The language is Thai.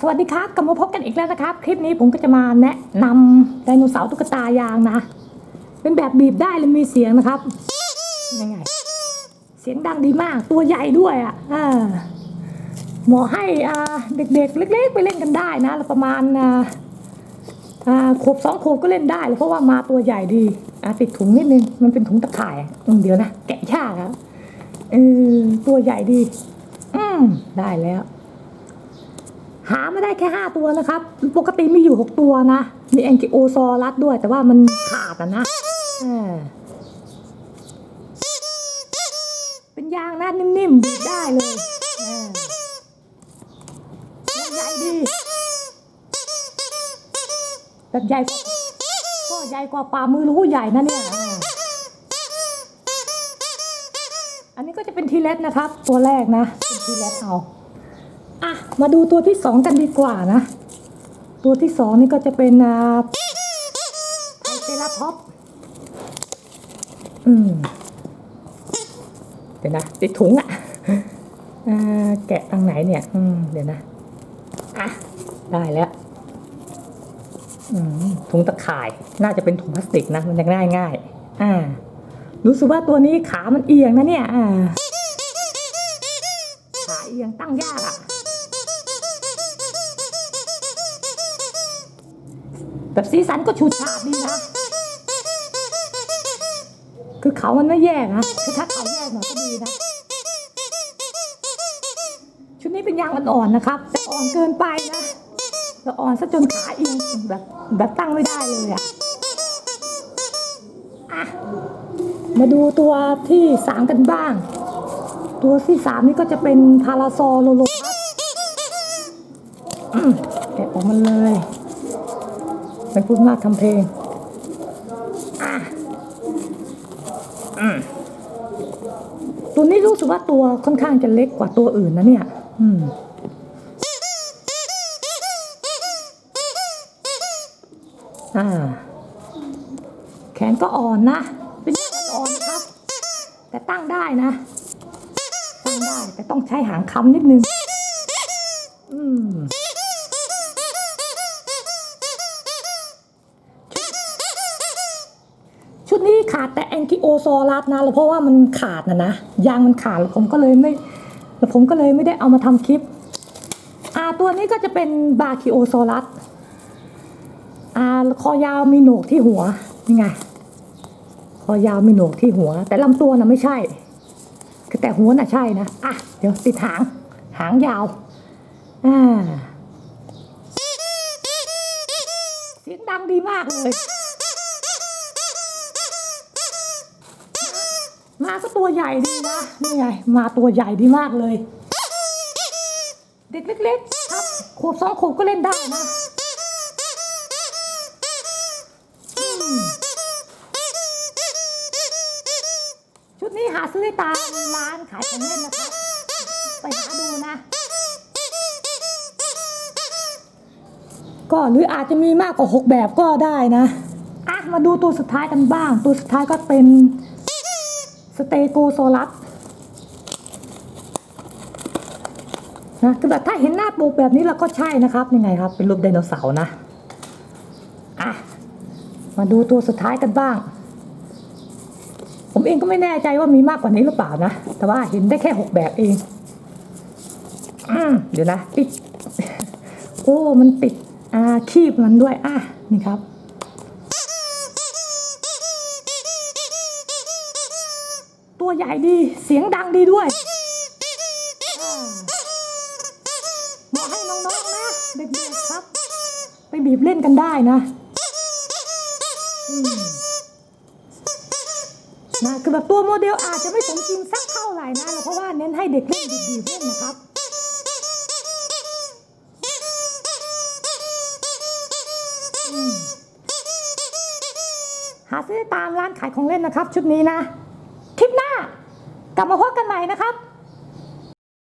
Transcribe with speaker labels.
Speaker 1: สวัสดีครับกลับมาพบกันอีกแล้วนะครับ คลิปนี้ผมก็จะมาแนะนำไดโนเสาร์ตุ๊กตายางนะ เป็นแบบบีบได้และมีเสียงนะครับยังไง เสียงดังดีมากตัวใหญ่ด้วยอะอ่าเหมาะให้อเด็กๆ เล็ก ๆ ไปเล่นกันได้นะประมาณขวบสองขวบก็เล่นได้ เพราะว่ามาตัวใหญ่ดีติดถุงนิดนึงมันเป็นถุงตะข่ายเดี๋ยวนะแกะยากครับตัวใหญ่ดี อืมได้แล้ว หาไม่ได้แค่ห้าตัวนะครับ ปกติมีอยู่หกตัวนะ มีแองกิโอซอรัสด้วย แต่ว่ามันขาดอะนะเป็นยางนะนิ่มๆบีบได้เลยใหญ่ดีแบบใหญ่กว่าก็ใหญ่กว่าป่ามือรู้ใหญ่นะเนี่ยอออันนี้ก็จะเป็นทีเล็สนะครับ ตัวแรกนะเป็นทีเล็สเอา อะมาดูตัวที่สองกันดีกว่านะ ตัวที่สองนี่ก็จะเป็นอ่าเซราท็อปอืมเดี๋ยวนะติดถุงอะอแกะทางไหนเนี่ย อืม เดี๋ยวนะ อะ ได้แล้ว อืม ถุงตะข่าย น่าจะเป็นถุงพลาสติกนะ มันจะง่ายง่าย อ่า รู้สึกว่าตัวนี้ขามันเอียงนะเนี่ย อ่า ขาเอียงตั้งยากอะ แบบสีสันก็ฉูดฉาดดีนะ คือเขามันไม่แยกนะ คือถ้าเขาแยกหน่อยก็ดีนะ ชุดนี้เป็นยางอ่อนๆนะครับ แต่อ่อนเกินไปนะแต่อ่อนซะจนขาเอียงแบบแบบตั้งไม่ได้เลยอะอะมาดูตัวที่สามกันบ้าง ตัวที่สามนี่ก็จะเป็นพาราซอโลโลพัสแกะออกมาเลย ไม่พูดมากทำเพลงอะอืมตัวนี้รู้สึกว่าตัวค่อนข้างจะเล็กกว่าตัวอื่นนะเนี่ย อืมอ่า แขนก็อ่อนนะ เป็นอ่อนนะครับ แต่ตั้งได้นะ ตั้งได้ แต่ต้องใช้หางคำนิดนึง อืม ชุดนี้ขาดแต่แองกิโอซอรัสนะเพราะว่ามันขาดนะนะยางมันขาดแล้วผมก็เลยไม่แล้วผมก็เลยไม่ได้เอามาทำคลิปอ่าตัวนี้ก็จะเป็นบาคิโอซอรัสอ่าคอยาวมีโหนกที่หัวนี่ไงคอยาวมีโหนกที่หัว แต่ลำตัวน่ะไม่ใช่คือแต่หัวน่ะใช่นะอะเดี๋ยวติดหางหางยาวอ่าเสียงดังดีมากเลย มาก็ตัวใหญ่ดีนะนี่ไงมาตัวใหญ่ดีมากเลย เด็กเล็กๆครับขวบสองขวบก็เล่นได้นะชุดนี้หาซื้อได้ตามร้านขายของเล่นนะครับ ไปหาดูนะ ก็หรืออาจจะมีมากกว่าหกแบบก็ได้นะอะมาดูตัวสุดท้ายกันบ้าง ตัวสุดท้ายก็เป็น สเตโกโซลัสนะคือแบบถ้าเห็นหน้าปลูกแบบนี้เราก็ใช่นะครับยังไงครับ เป็นรูปไดโนเสาร์นะอะมาดูตัวสุดท้ายกันบ้าง ผมเองก็ไม่แน่ใจว่ามีมากกว่านี้หรือเปล่านะ แต่ว่าเห็นได้แค่หกแบบเองอืมเดี๋ยวนะติดโอ้มันติดอ่าคีบมันด้วยอะนี่ครับ ตัวใหญ่ดีเสียงดังดีด้วยอ่าเหมาะให้น้องๆนะเด็กๆครับ ไปบีบเล่นกันได้นะนะคือแบบตัวโมเดลอาจจะไม่สมจริงสักเท่าไหร่นะเพราะว่าเน้นให้เด็กเล่นบีบเล่นนะครับหาซื้อตามร้านขายของเล่นนะครับ ชุดนี้นะ คลิปหน้ากลับมาพบกันใหม่นะครับ